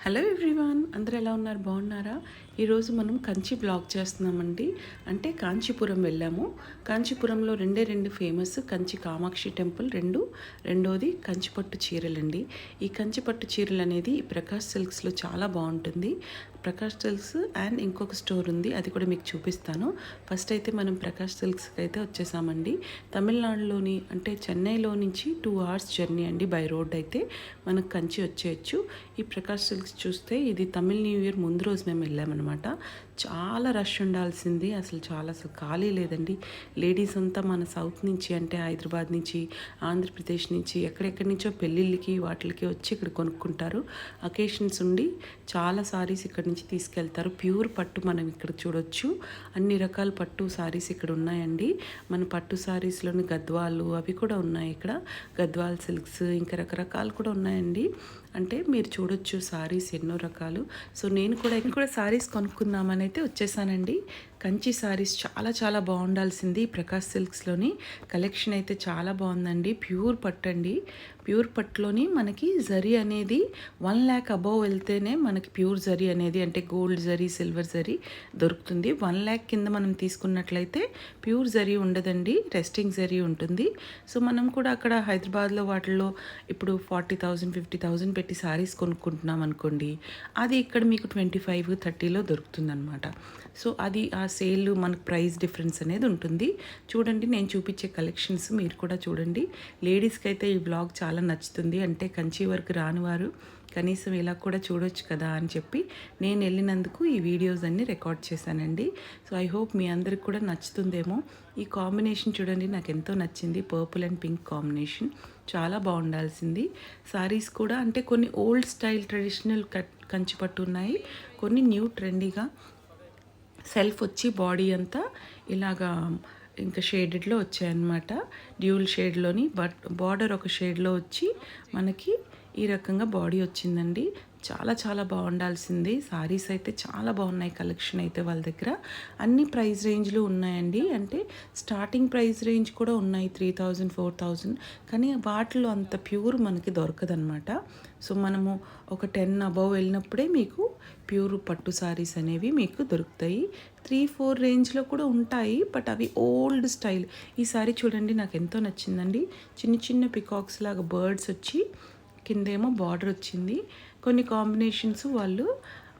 Hello everyone అందరూ ఎలా ఉన్నారు? బాగున్నారా? ఈరోజు మనం కంచి బ్లాగ్ చేస్తున్నామండి. అంటే కాంచీపురం వెళ్ళాము. కాంచీపురంలో రెండే రెండు ఫేమస్ కంచి కామాక్షి టెంపుల్ రెండు రెండోది కంచిపట్టు చీరలండి. ఈ కంచిపట్టు చీరలు అనేది ఈ ప్రకాష్ సిల్క్స్లో చాలా బాగుంటుంది. ప్రకాష్ సిల్క్స్ అండ్ ఇంకొక స్టోర్ ఉంది అది కూడా మీకు చూపిస్తాను. ఫస్ట్ అయితే మనం ప్రకాష్ సిల్క్స్కి అయితే వచ్చేసామండి. తమిళనాడులోని అంటే చెన్నైలో నుంచి టూ అవర్స్ జర్నీ అండి బై రోడ్ అయితే మనకు కంచి వచ్చేయచ్చు. ఈ ప్రకాష్ సిల్క్స్ చూస్తే ఇది తమిళ్ న్యూ ఇయర్ ముందు రోజు మేము వెళ్ళామన్నమాట. చాలా రష్ ఉండాల్సింది. అసలు చాలా అసలు ఖాళీ లేదండి. లేడీస్ అంతా మన సౌత్ నుంచి అంటే హైదరాబాద్ నుంచి ఆంధ్రప్రదేశ్ నుంచి ఎక్కడెక్కడి నుంచో పెళ్ళిళ్ళకి వాటికి వచ్చి ఇక్కడ కొనుక్కుంటారు. అకేషన్స్ ఉండి చాలా సారీస్ ఇక్కడ నుంచి తీసుకెళ్తారు. ప్యూర్ పట్టు మనం ఇక్కడ చూడొచ్చు. అన్ని రకాల పట్టు సారీస్ ఇక్కడ ఉన్నాయండి. మన పట్టు సారీస్లోని గద్వాలు అవి కూడా ఉన్నాయి ఇక్కడ. గద్వాల్ సిల్క్స్ ఇంకా రకరకాలు కూడా ఉన్నాయండి. అంటే మీరు చూడొచ్చు సారీస్ ఎన్నో రకాలు. సో నేను కూడా ఇక్కడ కూడా సారీస్ కొనుక్కుందామనే అయితే వచ్చేసానండి. కంచి శారీస్ చాలా చాలా బాగుండాల్సింది ప్రకాష్ సిల్క్స్లోని. కలెక్షన్ అయితే చాలా బాగుందండి. ప్యూర్ పట్టు అండి. ప్యూర్ పట్టులోని మనకి జరీ అనేది వన్ ల్యాక్ అబవ్ వెళ్తేనే మనకి ప్యూర్ జరీ అనేది అంటే గోల్డ్ జరీ సిల్వర్ జరీ దొరుకుతుంది. వన్ ల్యాక్ కింద మనం తీసుకున్నట్లయితే ప్యూర్ జరీ ఉండదండి. రెస్టింగ్ జరీ ఉంటుంది. సో మనం కూడా అక్కడ హైదరాబాద్లో వాటిల్లో ఇప్పుడు ఫార్టీ థౌజండ్ ఫిఫ్టీ థౌజండ్ పెట్టి శారీస్ కొనుక్కుంటున్నాం అనుకోండి అది ఇక్కడ మీకు ట్వంటీ ఫైవ్ థర్టీలో దొరుకుతుంది అనమాట సో అది ఆ సేల్ మనకు ప్రైస్ డిఫరెన్స్ అనేది ఉంటుంది. చూడండి నేను చూపించే కలెక్షన్స్ మీరు కూడా చూడండి. లేడీస్కి అయితే ఈ బ్లాగ్ చాలా నచ్చుతుంది. అంటే కంచి వరకు రాని వారు కనీసం ఇలా కూడా చూడొచ్చు కదా అని చెప్పి నేను వెళ్ళినందుకు ఈ వీడియోస్ అన్ని రికార్డ్ చేశానండి. సో ఐ హోప్ మీ అందరికి కూడా నచ్చుతుందేమో. ఈ కాంబినేషన్ చూడండి నాకు ఎంతో నచ్చింది. Purple and pink combination. చాలా బాగుండాల్సింది. సారీస్ కూడా అంటే కొన్ని old style traditional cut Kanchi పట్టు ఉన్నాయి. కొన్ని న్యూ ట్రెండీగా సెల్ఫ్ వచ్చి బాడీ అంతా ఇలాగా ఇంకా షేడెడ్లో వచ్చాయన్నమాట. డ్యూల్ షేడ్లోని బట్ బార్డర్ ఒక షేడ్లో వచ్చి మనకి ఈ రకంగా బాడీ వచ్చిందండి. చాలా చాలా బాగుండాల్సింది. సారీస్ అయితే చాలా బాగున్నాయి కలెక్షన్ అయితే వాళ్ళ దగ్గర. అన్ని ప్రైస్ రేంజ్లు ఉన్నాయండి. అంటే స్టార్టింగ్ ప్రైస్ రేంజ్ కూడా ఉన్నాయి త్రీ థౌజండ్ ఫోర్ థౌజండ్. కానీ వాటిలో అంత ప్యూర్ మనకి దొరకదనమాట సో మనము ఒక టెన్ అబవ్ వెళ్ళినప్పుడే మీకు ప్యూర్ పట్టు సారీస్ అనేవి మీకు దొరుకుతాయి. త్రీ ఫోర్ రేంజ్లో కూడా ఉంటాయి బట్ అవి ఓల్డ్ స్టైల్. ఈ సారీ చూడండి నాకు ఎంతో నచ్చిందండి. చిన్న చిన్న పికాక్స్ లాగా బర్డ్స్ వచ్చి కిందేమో బార్డర్ వచ్చింది. కొన్ని కాంబినేషన్స్ వాళ్ళు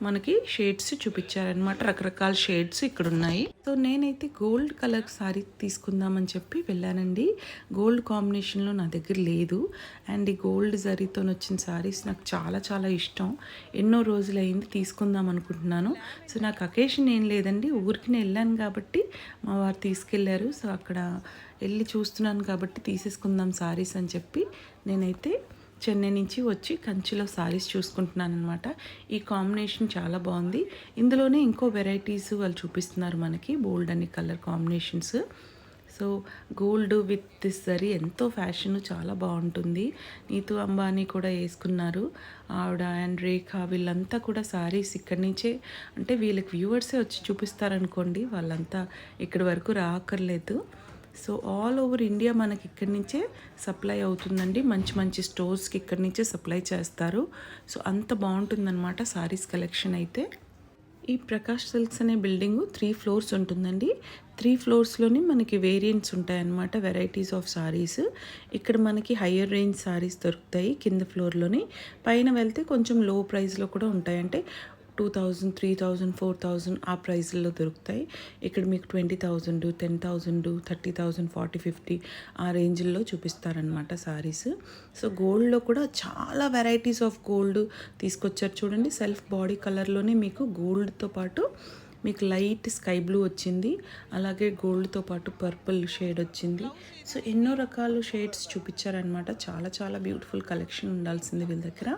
మనకి షేడ్స్ చూపించారనమాట రకరకాల షేడ్స్ ఇక్కడ ఉన్నాయి సో నేనైతే గోల్డ్ కలర్ సారీ తీసుకుందామని చెప్పి వెళ్ళానండి. గోల్డ్ కాంబినేషన్లో నా దగ్గర లేదు. అండ్ ఈ గోల్డ్ జరీతో వచ్చిన సారీస్ నాకు చాలా చాలా ఇష్టం. ఎన్నో రోజులు అయింది తీసుకుందాం అనుకుంటున్నాను. సో నాకు అకేషన్ ఏం లేదండి. ఊరికి నేను వెళ్ళాను కాబట్టి మా వారు తీసుకెళ్ళారు సో అక్కడ వెళ్ళి చూస్తున్నాను కాబట్టి తీసేసుకుందాం సారీస్ అని చెప్పి నేనైతే చెన్నై నుంచి వచ్చి కంచిలో సారీస్ చూసుకుంటున్నాను అనమాట ఈ కాంబినేషన్ చాలా బాగుంది. ఇందులోనే ఇంకో వెరైటీస్ వాళ్ళు చూపిస్తున్నారు మనకి బోల్డ్ అని colour combinations so gold with this sari ఎంతో ఫ్యాషన్ చాలా బాగుంటుంది. నీతు అంబానీ కూడా వేసుకున్నారు. ఆవిడ అండ్ రేఖ వీళ్ళంతా కూడా సారీస్ ఇక్కడి నుంచే అంటే వీళ్ళకి వ్యూవర్సే వచ్చి చూపిస్తారనుకోండి వాళ్ళంతా ఇక్కడి వరకు రాకర్లేదు. సో ఆల్ ఓవర్ ఇండియా మనకి ఇక్కడి నుంచే సప్లై అవుతుందండి. మంచి మంచి స్టోర్స్కి ఇక్కడి నుంచే సప్లై చేస్తారు. సో అంత బాగుంటుందన్నమాట సారీస్ కలెక్షన్ అయితే. ఈ ప్రకాష్ సిల్క్స్ అనే బిల్డింగ్ త్రీ ఫ్లోర్స్ ఉంటుందండి. త్రీ ఫ్లోర్స్లోని మనకి వేరియంట్స్ ఉంటాయన్నమాట వెరైటీస్ ఆఫ్ సారీస్ ఇక్కడ మనకి హయ్యర్ రేంజ్ సారీస్ దొరుకుతాయి కింద ఫ్లోర్లోని పైన వెళ్తే కొంచెం లో ప్రైస్లో కూడా ఉంటాయి అంటే two thousand three thousand four thousand ఆ ప్రైస్లో దొరుకుతాయి. ఇక్కడ మీకు twenty thousand ten thousand thirty thousand forty fifty ఆ రేంజ్లో చూపిస్తారనమాట సారీస్. సో గోల్డ్లో కూడా చాలా వెరైటీస్ ఆఫ్ గోల్డ్ తీసుకొచ్చారు చూడండి. సెల్ఫ్ బాడీ కలర్లోనే మీకు గోల్డ్తో పాటు మీకు లైట్ స్కై బ్లూ వచ్చింది. అలాగే గోల్డ్తో పాటు పర్పుల్ షేడ్ వచ్చింది. సో ఎన్నో రకాల షేడ్స్ చూపించారనమాట చాలా చాలా బ్యూటిఫుల్ కలెక్షన్ ఉండాల్సింది వీళ్ళ దగ్గర.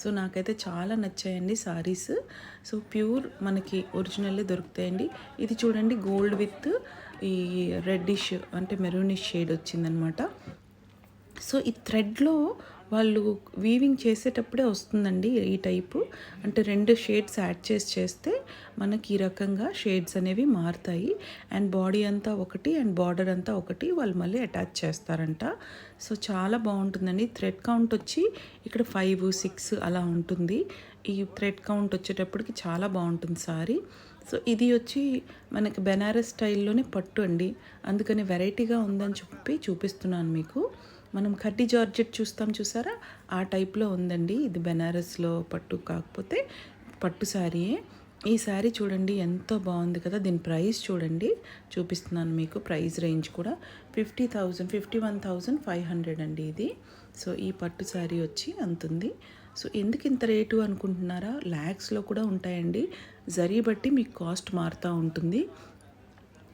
సో నాకైతే చాలా నచ్చాయండి సారీస్. సో ప్యూర్ మనకి ఒరిజినల్ దొరుకుతాయండి. ఇది చూడండి గోల్డ్ విత్ ఈ రెడ్డిష్ అంటే మెరూనిష్ షేడ్ వచ్చిందనమాట. సో ఈ థ్రెడ్లో వాళ్ళు వీవింగ్ చేసేటప్పుడే వస్తుందండి ఈ టైపు. అంటే రెండు షేడ్స్ యాడ్ చేసి చేస్తే మనకి ఈ రకంగా షేడ్స్ అనేవి మారుతాయి. అండ్ బాడీ అంతా ఒకటి అండ్ బార్డర్ అంతా ఒకటి వాళ్ళు మళ్ళీ అటాచ్ చేస్తారంట. సో చాలా బాగుంటుందండి. థ్రెడ్ కౌంట్ వచ్చి ఇక్కడ ఫైవ్ సిక్స్ అలా ఉంటుంది. ఈ థ్రెడ్ కౌంట్ వచ్చేటప్పటికి చాలా బాగుంటుంది సారీ. సో ఇది వచ్చి మనకి బెనారస్ స్టైల్లోనే పట్టు అండి. అందుకని వెరైటీగా ఉందని చెప్పి చూపిస్తున్నాను మీకు. మనం కడ్డీ జార్జెట్ చూస్తాం చూసారా? ఆ టైప్లో ఉందండి. ఇది బెనారస్లో పట్టు కాకపోతే పట్టు శారీయే ఈ శారీ చూడండి ఎంతో బాగుంది కదా? దీని ప్రైస్ చూడండి. చూపిస్తున్నాను మీకు ప్రైస్ రేంజ్ కూడా. Fifty thousand fifty one thousand five hundred అండి ఇది. సో ఈ పట్టు శారీ వచ్చి అంతుంది. సో ఎందుకు ఇంత రేటు అనుకుంటున్నారా? ల్యాక్స్లో కూడా ఉంటాయండి. జరీ బట్టి మీకు కాస్ట్ మారుతూ ఉంటుంది.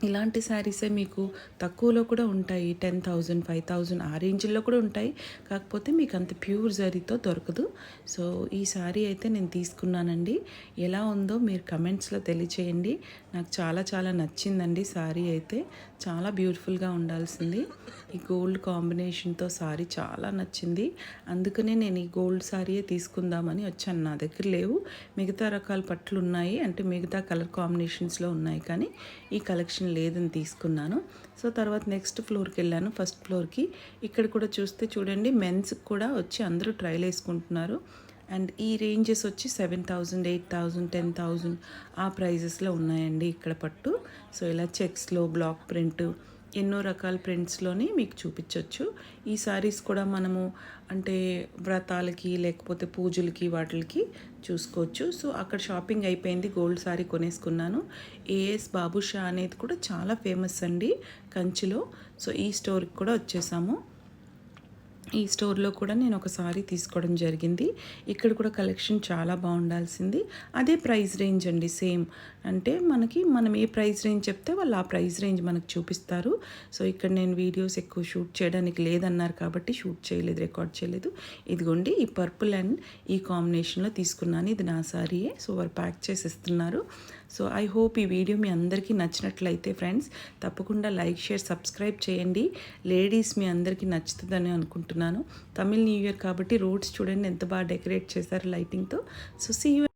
ఇలాంటి శారీసే మీకు తక్కువలో కూడా ఉంటాయి. టెన్ థౌజండ్ ఫైవ్ థౌజండ్ ఆ రేంజ్లో కూడా ఉంటాయి. కాకపోతే మీకు అంత ప్యూర్ జరీతో దొరకదు. సో ఈ శారీ అయితే నేను తీసుకున్నానండి. ఎలా ఉందో మీరు కమెంట్స్లో తెలియచేయండి. నాకు చాలా చాలా నచ్చిందండి శారీ అయితే. చాలా బ్యూటిఫుల్గా ఉండాల్సింది. ఈ గోల్డ్ కాంబినేషన్తో శారీ చాలా నచ్చింది. అందుకనే నేను ఈ గోల్డ్ శారీయే తీసుకుందామని వచ్చాను. నా దగ్గర లేవు. మిగతా రకాల పట్లు ఉన్నాయి. అంటే మిగతా కలర్ కాంబినేషన్స్లో ఉన్నాయి. కానీ ఈ కలెక్షన్ లేదని తీసుకున్నాను. సో తర్వాత నెక్స్ట్ ఫ్లోర్కి వెళ్ళాను. ఫస్ట్ ఫ్లోర్కి ఇక్కడ కూడా చూస్తే చూడండి మెన్స్కి కూడా వచ్చి అందరూ ట్రైల్ వేసుకుంటున్నారు. అండ్ ఈ రేంజెస్ వచ్చి seven thousand eight thousand ten thousand ఆ ప్రైజెస్లో ఉన్నాయండి ఇక్కడ పట్టు. సో ఇలా చెక్స్లో బ్లాక్ ప్రింట్ ఎన్నో రకాల ప్రింట్స్లోని మీకు చూపించవచ్చు ఈ శారీస్ కూడా మనము అంటే వ్రతాలకి లేకపోతే పూజలకి వాటికి చూసుకోవచ్చు. సో అక్కడ షాపింగ్ అయిపోయింది. గోల్డ్ శారీ కొనేసుకున్నాను. ఏఎస్ బాబుషా అనేది కూడా చాలా ఫేమస్ అండి కంచిలో. సో ఈ స్టోర్కి కూడా వచ్చేసాము. ఈ స్టోర్లో కూడా నేను ఒక సారీ తీసుకోవడం జరిగింది. ఇక్కడ కూడా కలెక్షన్ చాలా బాగుండాల్సింది. అదే ప్రైస్ రేంజ్ అండి సేమ్. అంటే మనకి మనం ఏ ప్రైస్ రేంజ్ చెప్తే వాళ్ళు ఆ ప్రైస్ రేంజ్ మనకు చూపిస్తారు. సో ఇక్కడ నేను వీడియోస్ ఎక్కువ షూట్ చేయడానికి లేదన్నారు కాబట్టి షూట్ చేయలేదు రికార్డ్ చేయలేదు. ఇదిగోండి ఈ పర్పుల్ అండ్ ఈ కాంబినేషన్లో తీసుకున్నాను. ఇది నా సారీయే. సో వారు ప్యాక్ చేసి ఇస్తున్నారు సో ఐ హోప్ ఈ వీడియో మీ అందరికీ నచ్చినట్లయితే ఫ్రెండ్స్ తప్పకుండా లైక్ షేర్ సబ్స్క్రైబ్ చేయండి. లేడీస్ మీ అందరికీ నచ్చుతుందని అనుకుంటున్నాను. తమిళ్ న్యూ ఇయర్ కాబట్టి రోడ్స్ చూడండి ఎంత బాగా డెకరేట్ చేశారు లైటింగ్తో. So see you